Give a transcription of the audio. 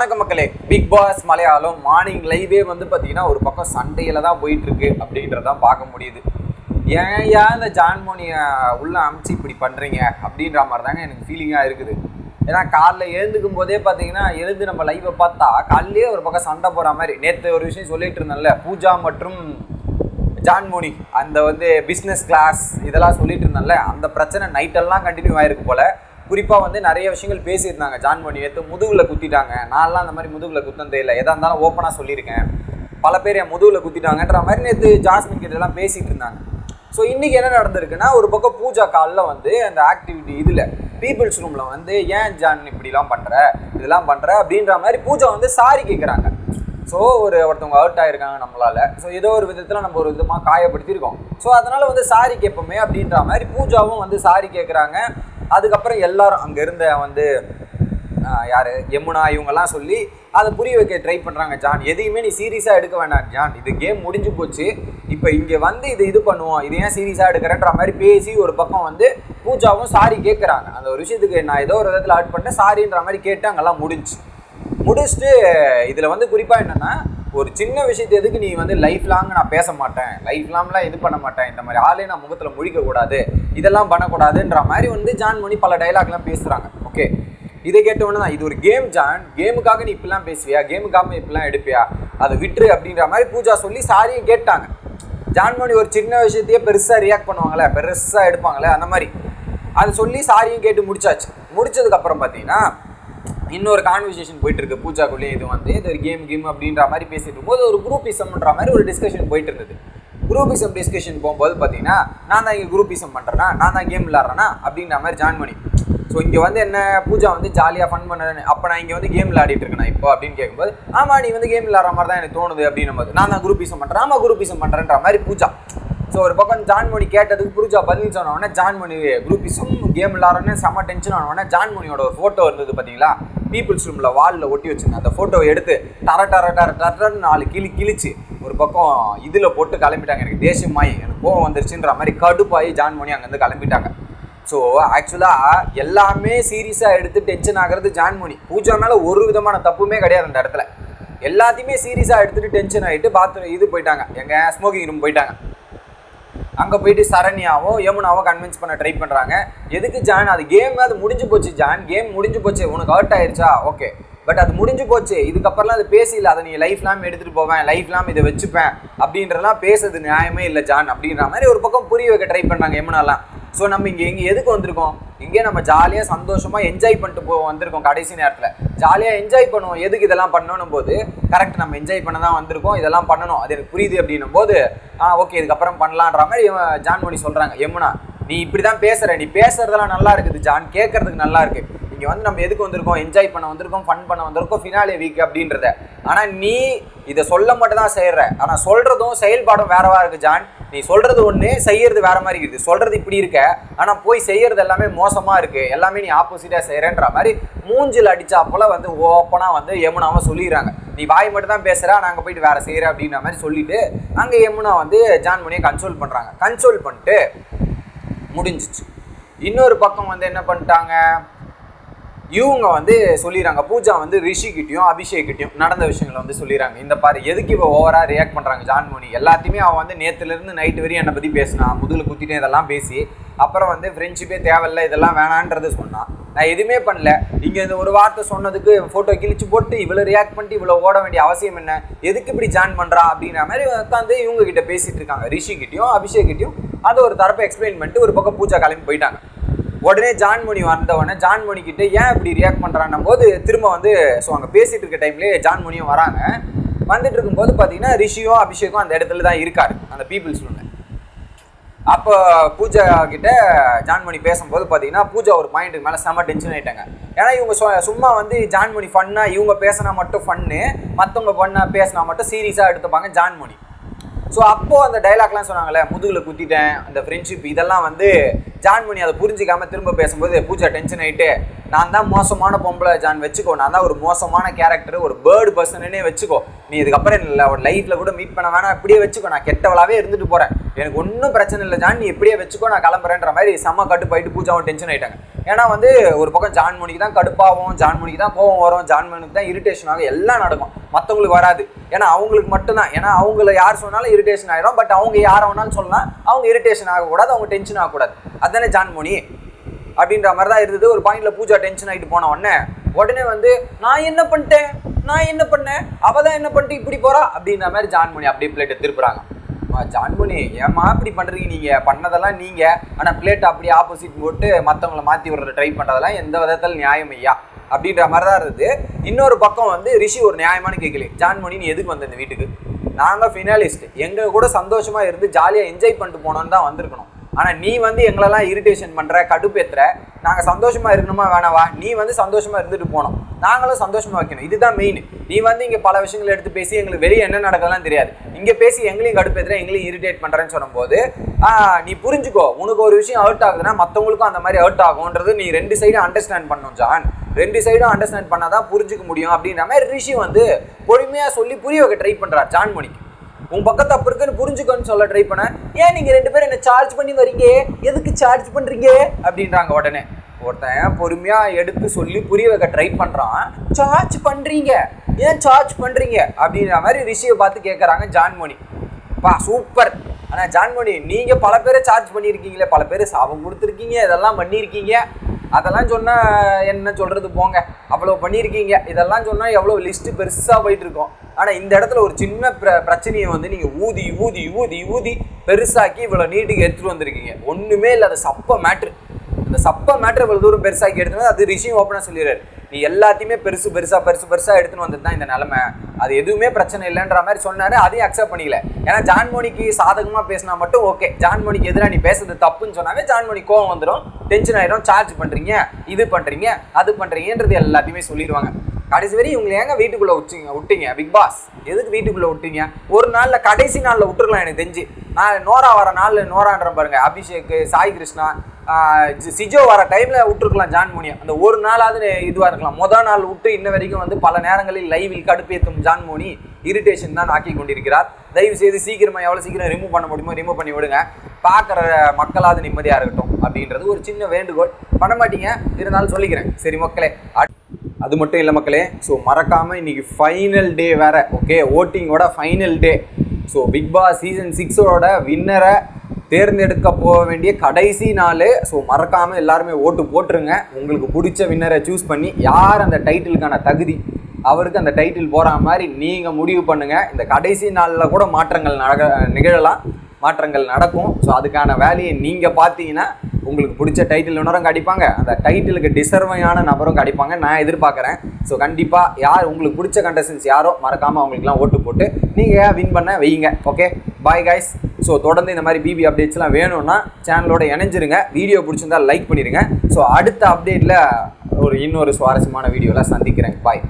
வணக்கம் மக்களே. Big pass Malayalam morning லைவே வந்து பார்த்தீங்கன்னா ஒரு பக்கம் சண்டையில் தான் போயிட்டுருக்கு அப்படின்றதான் பார்க்க முடியுது. ஏன் ஏன் இந்த ஜான்மோனியை உள்ளே அமுச்சு இப்படி பண்ணுறீங்க அப்படின்ற மாதிரி தாங்க எனக்கு ஃபீலிங்காக இருக்குது. ஏன்னா காலைல எழுந்துக்கும் போதே பார்த்தீங்கன்னா எழுந்து நம்ம லைவை பார்த்தா காலையிலே ஒரு பக்கம் சண்டை போகிற மாதிரி. நேற்று ஒரு விஷயம் சொல்லிட்டு இருந்தேன்ல பூஜா மற்றும் ஜான்மோனி அந்த வந்து பிஸ்னஸ் கிளாஸ் இதெல்லாம் சொல்லிட்டு இருந்தேன்ல அந்த பிரச்சனை நைட்டெல்லாம் கண்டினியூ ஆகிருக்கு போல். குறிப்பாக வந்து நிறைய விஷயங்கள் பேசியிருந்தாங்க. ஜான் பண்ணி நேற்று முதுகில் குத்திட்டாங்க. நான்லாம் அந்த மாதிரி முதுகில் குத்தந்தே இல்லை. எதாக இருந்தாலும் ஓப்பனாக சொல்லியிருக்கேன். பல பேர் என் முதுகில் குத்திட்டாங்கன்ற மாதிரி நேற்று ஜாஸ்மின் கிட்ட எல்லாம் இருந்தாங்க. ஸோ இன்றைக்கி என்ன நடந்திருக்குன்னா ஒரு பக்கம் பூஜா காலில் வந்து அந்த ஆக்டிவிட்டி இதில் பீப்புள்ஸ் ரூமில் வந்து ஏன் ஜான் இப்படிலாம் பண்ணுற இதெல்லாம் பண்ணுற அப்படின்ற மாதிரி பூஜா வந்து சாரி கேட்குறாங்க ஸோ ஒரு ஒருத்தவங்க அவுட் ஆகிருக்காங்க நம்மளால. ஸோ ஏதோ ஒரு விதத்தில் நம்ம ஒரு விதமாக காயப்படுத்தியிருக்கோம். ஸோ அதனால் வந்து சாரி கேட்போமே அப்படின்ற மாதிரி பூஜாவும் வந்து சாரி கேட்குறாங்க அதுக்கப்புறம் எல்லாரும் அங்கே இருந்த வந்து யார் யாரு? யமுனா இவங்கெல்லாம் சொல்லி அதை புரிய வைக்க ட்ரை பண்ணுறாங்க ஜான். எதையுமே நீ சீரியஸாக எடுக்க வேண்டாம் ஜான். இது கேம் முடிஞ்சு போச்சு. இப்போ இங்கே வந்து இது இது பண்ணுவோம். இது ஏன் சீரியஸாக எடுக்கிறேன்ற மாதிரி பேசி ஒரு பக்கம் வந்து பூஜாவும் சாரி கேட்குறாங்க அந்த ஒரு விஷயத்துக்கு நான் ஏதோ ஒரு விதத்தில் ஆட் பண்ணேன். சாரின்ற மாதிரி கேட்டு அங்கெல்லாம் முடிஞ்சு. முடிச்சுட்டு இதில் வந்து குறிப்பாக என்னென்னா ஒரு சின்ன விஷயத்தை எதுக்கு நீ வந்து லைஃப் லாங் நான் பேச மாட்டேன். லைஃப் லாங்லாம் இது பண்ண மாட்டேன். இந்த மாதிரி ஆளே நான் முகத்தில் முழிக்கக்கூடாது இதெல்லாம் பண்ணக்கூடாதுன்ற மாதிரி வந்து ஜான் மணி பல டைலாக்லாம் பேசுகிறாங்க ஓகே இதை கேட்ட உடனே தான் இது ஒரு கேம் ஜான் கேமுக்காக நீ இப்படிலாம் பேசுவியா? கேமுக்காக இப்படிலாம் எடுப்பியா? அதை விட்டுரு அப்படின்ற மாதிரி பூஜா சொல்லி சாரியும் கேட்டாங்க. ஜான்மணி ஒரு சின்ன விஷயத்தையே பெருசாக ரியாக்ட் பண்ணுவாங்களே பெருசாக எடுப்பாங்களே அந்த மாதிரி. அது சொல்லி சாரியும் கேட்டு முடிச்சாச்சு. முடிச்சதுக்கப்புறம் பார்த்தீங்கன்னா இன்னொரு கான்வர்சேஷன் போயிட்டு இருக்கு பூஜாக்குள்ளேயே இது வந்து இது ஒரு கேம் கேம் அப்படின்ற மாதிரி பேசிட்டு இருக்கும்போது ஒரு குரூப்பிசம்ன்ற மாதிரி ஒரு டிஸ்கஷன் போயிட்டு இருந்தது குரூப்பிசம் டிஸ்கஷன் போகும்போது பார்த்தீங்கன்னா நான் தான் இங்கே குரூப்பிசம் பண்ணுறேன்னா நான் தான் கேம் விளாட்றேன்னா அப்படின்ற மாதிரி ஜாயின் பண்ணி. ஸோ இங்கே வந்து என்ன பூஜா வந்து ஜாலியாக ஃபன் பண்ணுறேன்னு அப்போ நான் இங்கே வந்து கேம் விளையாடிட்டு இருக்கேன் இப்போ அப்படின்னு கேட்கும்போது ஆமாம் நீ வந்து கேம் விளாட்ற மாதிரி தான் எனக்கு தோணுது அப்படின்னும் போது நான் தான் குரூப்பிசம் பண்ணுறேன் ஆமாம் குரூப்பிசம் பண்ணுறேன்ற மாதிரி பூஜா. ஸோ ஒரு பக்கம் ஜான்மணி கேட்டதுக்கு பூஜா பதில் சொன்ன உடனே ஜான்மணி குரூப்பிஸும் கேம் விளாட்றேன்னு செம்ம டென்ஷன் ஆன உடனே ஜான்மணியோட ஒரு ஃபோட்டோ இருந்தது பார்த்தீங்களா? பீப்புள்ஸ் ரூமில் வாலில் ஒட்டி வச்சுருந்தேன். அந்த ஃபோட்டோவை எடுத்து டர டர டர டரன்னு நாலு கிளி கிழிச்சு ஒரு பக்கம் இதில் போட்டு கிளம்பிட்டாங்க. எனக்கு தேசியமாயி எனக்கு கோவம் வந்துருச்சுன்ற மாதிரி கடுப்பாயி ஜான்மணி அங்கேருந்து கிளம்பிட்டாங்க. ஸோ ஆக்சுவலாக எல்லாமே சீரியஸாக எடுத்து டென்ஷன் ஆகிறது ஜான்மணி பூஜா மேலே ஒரு விதமான தப்புமே கிடையாது அந்த இடத்துல. எல்லாத்தையுமே சீரியஸாக எடுத்துகிட்டு டென்ஷன் ஆகிட்டு பாத்ரூம் இது போயிட்டாங்க. எங்கள் ஸ்மோக்கிங் ரூம் போயிட்டாங்க. அங்கே போயிட்டு சரண்யாவோ யமுனாவோ கன்வின்ஸ் பண்ண ட்ரை பண்ணுறாங்க எதுக்கு ஜான் அது கேம் அது முடிஞ்சு போச்சு ஜான் கேம் முடிஞ்சு போச்சு. உனக்கு அவுட் ஆயிடுச்சா ஓகே பட் அது முடிஞ்சு போச்சு. இதுக்கப்புறம்லாம் அது பேசல அதை நீ லைஃப் லாம் எடுத்துகிட்டு போவேன். லைஃப் லாம் இதை வச்சுப்பேன். அப்படின்றலாம் பேசுறது நியாயமே இல்லை ஜான் அப்படின்ற மாதிரி ஒரு பக்கம் புரிய வைக்க ட்ரை பண்ணாங்க யமுனாலாம். ஸோ நம்ம இங்கே எங்கே எதுக்கு வந்திருக்கோம்? இங்கே நம்ம ஜாலியாக சந்தோஷமாக என்ஜாய் பண்ணிட்டு போ வந்திருக்கோம் கடைசி நேரத்தில். ஜாலியாக என்ஜாய் பண்ணுவோம். எதுக்கு இதெல்லாம் பண்ணணும் போது கரெக்ட் நம்ம என்ஜாய் பண்ண தான் வந்திருக்கோம். இதெல்லாம் பண்ணணும். அது எனக்கு புரியுது அப்படின்னும் போது ஆ ஓகே இதுக்கப்புறம் பண்ணலான்ற மாதிரி ஜான் ஜான்மணி சொல்கிறாங்க யமுனா நீ இப்படி தான் பேசுகிற நீ பேசுறதெல்லாம் நல்லா இருக்குது ஜான் கேட்கறதுக்கு நல்லா இருக்குது இங்கே வந்து நம்ம எதுக்கு வந்திருக்கோம்? என்ஜாய் பண்ண வந்திருக்கோம் ஃபன் பண்ண வந்திருக்கோம் ஃபினாலே வீக் அப்படின்றத. ஆனால் நீ இதை சொல்ல மட்டும் தான் செய்கிற ஆனால் சொல்கிறதும் செயல்பாடும் வேறவா இருக்குது ஜான் நீ சொல்கிறது ஒன்று செய்யறது வேற மாதிரி இருக்குது. சொல்கிறது இப்படி இருக்க ஆனால் போய் செய்யறது எல்லாமே மோசமாக இருக்கு. எல்லாமே நீ ஆப்போசிட்டாக செய்கிறேன்ற மாதிரி மூஞ்சில் அடிச்சாப்போல வந்து ஓப்பனாக வந்து யமுனாவை சொல்லிடுறாங்க. நீ வாய் மட்டும் தான் பேசுகிற நாங்கள் போயிட்டு வேற செய்கிற அப்படின்ற மாதிரி சொல்லிட்டு அங்கே யமுனா வந்து ஜான் மணியை கன்சோல் பண்ணுறாங்க கன்சோல் பண்ணிட்டு முடிஞ்சிச்சு. இன்னொரு பக்கம் வந்து என்ன பண்ணிட்டாங்க? இவங்க வந்து சொல்லிடுறாங்க. பூஜா வந்து ரிஷிக்கிட்டையும் அபிஷேக்கிட்டையும் நடந்த விஷயங்களை வந்து சொல்லிடுறாங்க. இந்த பாரு எதுக்கு இவ ஓவரா ரியாக்ட் பண்றாங்க? ஜான்மோனி எல்லாத்தையுமே அவன் வந்து நேற்றுலேருந்து நைட்டு வரையும் என்னை பத்தி பேசினா முதுகில் குத்திட்டு இதெல்லாம் பேசி அப்புறம் வந்து ஃப்ரெண்ட்ஷிப்பே தேவையில்ல இதெல்லாம் வேணான்றது சொன்னான் நான் எதுவுமே பண்ணல. இங்கே இந்த ஒரு வார்த்தை சொன்னதுக்கு ஃபோட்டோ கிழிச்சு போட்டு இவ்வளோ ரியாக்ட் பண்ணிட்டு இவ்வளோ ஓட வேண்டிய அவசியம் என்ன? எதுக்கு இப்படி ஜாயின் பண்ணுறான் அப்படிங்கிற மாதிரி உட்காந்து இவங்க கிட்ட பேசிட்டு இருக்காங்க. ரிஷிக்கிட்டையும் அபிஷேக்கிட்டையும் அதை ஒரு தரப்பை எக்ஸ்பிளைன் பண்ணிட்டு ஒரு பக்கம் பூஜா கிளம்பி போயிட்டாங்க. உடனே ஜான்மணி வந்த உடனே ஜான்மணி கிட்ட ஏன் இப்படி ரியாக்ட் பண்றான்னும் போது திரும்ப வந்து ஸோ அங்கே பேசிட்டு இருக்க டைம்லேயே ஜான்மணியும் வராங்க. வந்துட்டு இருக்கும்போது பார்த்தீங்கன்னா ரிஷியும் அபிஷேக்கும் அந்த இடத்துல தான் இருக்காரு அந்த பீப்புள்ஸ் ரூமில் அப்போ பூஜா கிட்ட ஜான்மணி பேசும்போது பார்த்தீங்கன்னா பூஜா ஒரு பாயிண்ட்டுக்கு மேலே செம்ம டென்ஷன் ஆகிட்டாங்க ஏன்னா இவங்க சும்மா வந்து ஜான்மணி ஃபன்னா இவங்க பேசினா மட்டும் ஃபன்னு மற்றவங்க பண்ண பேசினா மட்டும் சீரியஸாக எடுத்துப்பாங்க ஜான்மணி. ஸோ அப்போது அந்த டைலாக்லாம் சொன்னாங்கல்ல முதுகில் குத்திட்டேன் அந்த ஃப்ரெண்ட்ஷிப் இதெல்லாம் வந்து ஜான்மணி அதை புரிஞ்சிக்காம திரும்ப பேசும்போது பூஜா டென்ஷன் ஆயிட்டு நான் தான் மோசமான பொம்பளை ஜான் வச்சுக்கோ. நான் தான் ஒரு மோசமான கேரக்டர் ஒரு பேர்டு பர்சனே வச்சுக்கோ. நீ இதுக்கப்புறம் இல்லை ஒரு லைஃப்பில் கூட மீட் பண்ண வேணாம் இப்படியே வச்சுக்கோ. நான் கெட்டவளாவே இருந்துட்டு போகிறேன் எனக்கு ஒன்றும் பிரச்சனை இல்லை ஜான் நீ இப்படியே வச்சுக்கோ நான் கிளம்புறேன்ற மாதிரி செம்ம கட்டு போயிட்டு பூஜாவும் டென்ஷன் ஆகிட்டாங்க ஏன்னா வந்து ஒரு பக்கம் ஜான்மணிக்கு தான் கடுப்பாகும் ஜான்மணிக்கு தான் கோவம் வரும் ஜான்மனுக்கு தான் இரிட்டேஷன் ஆகும் எல்லாம் நடக்கும். மற்றவங்களுக்கு வராது. ஏன்னா அவங்களுக்கு மட்டும்தான். ஏன்னா அவங்கள யார் சொன்னாலும் இரிட்டேஷன் ஆகிடும் பட் அவங்க யாரை வேணாலும் சொல்லலாம். அவங்க இரிட்டேஷன் ஆகக்கூடாது அவங்க டென்ஷன் ஆகக்கூடாது. அதுதானே ஜான்மணி அப்படின்ற மாதிரி தான் இருந்தது. ஒரு பாயிண்ட்ல பூஜா டென்ஷன் ஆகிட்டு போன உடனே உடனே வந்து நான் என்ன பண்ணிட்டேன்? நான் என்ன பண்ணேன்? அவள் தான் என்ன பண்ணிட்டு இப்படி போறா? அப்படின்ற மாதிரி ஜான்மணி அப்படியே பிளேட்டை திருப்புறாங்க. அம்மா, ஏமா ஏம்மா இப்படி பண்ணுறீங்க நீங்கள் பண்ணதெல்லாம் நீங்கள் ஆனால் பிளேட் அப்படியே ஆப்போசிட் போட்டு மற்றவங்களை மாற்றி விடுற ட்ரை பண்ணுறதெல்லாம் எந்த விதத்தில் நியாயம் ஐயா. அப்படின்ற மாதிரி தான் இருந்தது. இன்னொரு பக்கம் வந்து ரிஷி ஒரு நியாயமான கேட்கல ஜான்மணி நீ எதுக்கு வந்த இந்த வீட்டுக்கு? நாங்கள் ஃபினாலிஸ்ட் எங்கள் கூட சந்தோஷமாக இருந்து ஜாலியாக என்ஜாய் பண்ணிட்டு போனோன்னு தான் வந்திருக்கணும். ஆனால் நீ வந்து எங்களெல்லாம் இரிட்டேஷன் பண்ணுற கடுப்பேத்துற. நாங்கள் சந்தோஷமாக இருக்கணுமா வேணாவா? நீ வந்து சந்தோஷமாக இருந்துட்டு போனோம் நாங்களும் சந்தோஷமாக வைக்கணும். இதுதான் மெயின் நீ வந்து இங்கே பல விஷயங்களை எடுத்து பேசி எங்களுக்கு வெளியே என்ன நடக்கலாம் தெரியாது. இங்கே பேசி எங்களையும் கடுப்பேத்துற எங்களையும் இரிட்டேட் பண்ணுறேன்னு சொல்லும்போது நீ புரிஞ்சுக்கோ. உனக்கு ஒரு விஷயம் அவுட் ஆகுதுன்னா மற்றவங்களுக்கும் அந்த மாதிரி அவுட் ஆகும்ன்றது நீ ரெண்டு சைடும் அண்டர்ஸ்டாண்ட் பண்ணணும் ஜான். ரெண்டு சைடும் அண்டர்ஸ்டாண்ட் பண்ணால் தான் புரிஞ்சுக்க முடியும் அப்படின்ற மாதிரி ரிஷி வந்து பொறுமையாக சொல்லி புரிய வைக்க ட்ரை பண்ணுறார் ஜான் மணிக்கு உன் பக்கத்து தப்பு இருக்குன்னு புரிஞ்சுக்கோன்னு சொல்ல ட்ரை பண்ணேன் ஏன் நீங்க ரெண்டு பேரும் என்ன சார்ஜ் பண்ணி வரீங்க எதுக்கு சார்ஜ் பண்றீங்க? அப்படின்றாங்க உடனே. ஒருத்தன் பொறுமையா எடுத்து சொல்லி புரிய வைக்க ட்ரை பண்றான். சார்ஜ் பண்றீங்க. ஏன் சார்ஜ் பண்றீங்க? அப்படின்ற மாதிரி ரிஷியை பார்த்து கேட்குறாங்க ஜான்மோனி பா சூப்பர் ஆனால் ஜான்மோனி நீங்கள் பல பேரை சார்ஜ் பண்ணியிருக்கீங்களே பல பேர் சாபம் கொடுத்துருக்கீங்க இதெல்லாம் பண்ணியிருக்கீங்க. அதெல்லாம் சொன்னால் என்ன சொல்கிறது போங்க. அவ்வளோ பண்ணியிருக்கீங்க. இதெல்லாம் சொன்னால் எவ்வளோ லிஸ்ட்டு பெருசாக போயிட்டு இருக்கோம் இந்த இடத்துல ஒரு சின்ன பிர பிரச்சனையை வந்து நீங்கள் ஊதி ஊதி ஊதி ஊதி பெருசாக்கி இவ்வளோ நீட்டுக்கு எடுத்துகிட்டு வந்திருக்கீங்க. இல்லை அது சப்ப மேட்ரு அந்த சப்ப மேட்ரு இவ்வளோ தூரம் பெருசாக்கி எடுத்துன்னு அது ரிஷியும் ஓப்பனாக சொல்லிடுறாரு. நீ எல்லாத்தையுமே பெருசு பெருசாக பெருசு பெருசாக எடுத்துன்னு வந்தது தான் இந்த நிலமை. அது எதுவுமே பிரச்சனை இல்லைன்ற மாதிரி சொன்னாரு. அதையும் அக்செப்ட் பண்ணிக்கல. ஏன்னா ஜான்மோனிக்கு சாதகமாக பேசினா மட்டும் ஓகே ஜான்மோனிக்கு எதிராக நீ பேசுறது தப்புன்னு சொன்னாவே ஜான்மோனி கோவம் வந்துடும் டென்ஷன் ஆயிடும் சார்ஜ் பண்ணுறீங்க இது பண்ணுறீங்க அது பண்ணுறீங்கன்றது எல்லாத்தையுமே சொல்லிடுவாங்க கடைசி வரை இவங்களை ஏங்க வீட்டுக்குள்ளே விட்டுங்க? விட்டீங்க? பிக் பாஸ் எதுக்கு வீட்டுக்குள்ளே விட்டீங்க? ஒரு நாளில் கடைசி நாளில் விட்டுருக்கலாம் எனக்கு தெரிஞ்சு. நான் நோரா வர நாள் நோரான்ற பாருங்க. அபிஷேக் சாய் கிருஷ்ணா ஜி- சிஜோ வர டைமில் விட்டுருக்கலாம் ஜான் மோனியா அந்த ஒரு நாளாவது இதுவாக இருக்கலாம். மொதல் நாள் விட்டு இன்ன வரைக்கும் வந்து பல நேரங்களில் லைவில் கடுப்பேற்றும் ஜான் மோனி இரிட்டேஷன் தான் ஆக்கி கொண்டிருக்கிறார். தயவு செய்து சீக்கிரமாக எவ்வளோ சீக்கிரம் ரிமூவ் பண்ண முடியுமோ ரிமூவ் பண்ணி விடுங்க. பார்க்குற மக்களாவது நிம்மதியாக இருக்கட்டும் அப்படின்றது ஒரு சின்ன வேண்டுகோள். பண்ண மாட்டீங்க. இருந்தாலும் சொல்லிக்கிறேன். சரி மக்களே அது மட்டும் இல்லை மக்களே. ஸோ மறக்காமல் இன்னைக்கு ஃபைனல் டே வேறு okay ஓட்டிங்கோட final day so Bigg Boss season சிக்ஸோட வின்னரை தேர்ந்தெடுக்க போக வேண்டிய கடைசி நாள். ஸோ மறக்காமல் எல்லாருமே ஓட்டு போட்டுருங்க. உங்களுக்கு பிடிச்ச வின்னரை சூஸ் பண்ணி யார் அந்த டைட்டிலுக்கான தகுதி அவருக்கு அந்த டைட்டில் போகிற மாதிரி நீங்கள் முடிவு பண்ணுங்கள் இந்த கடைசி நாளில் கூட மாற்றங்கள் நட நிகழலாம். மாற்றங்கள் நடக்கும். ஸோ அதுக்கான வேலையை நீங்கள் பார்த்தீங்கன்னா உங்களுக்கு பிடிச்ச டைட்டில் இன்னொரும் கிடைப்பாங்க அந்த டைட்டிலுக்கு டிசர்வையான நபரும் கிடைப்பாங்க நான் எதிர்பார்க்குறேன். ஸோ கண்டிப்பாக யார் உங்களுக்கு பிடிச்ச கண்டஸ்டன்ஸ் யாரோ மறக்காமல் அவங்களுக்குலாம் ஓட்டு போட்டு நீங்கள் வின் பண்ண வைங்க ஓகே பாய் கைஸ் ஸோ தொடர்ந்து இந்த மாதிரி பிபி அப்டேட்ஸ்லாம் வேணும்னா சேனலோட இணைஞ்சிருங்க. வீடியோ பிடிச்சிருந்தா லைக் பண்ணிடுங்க. ஸோ அடுத்த அப்டேட்டில் ஒரு இன்னொரு சுவாரஸ்யமான வீடியோவில் சந்திக்கிறேன். பாய்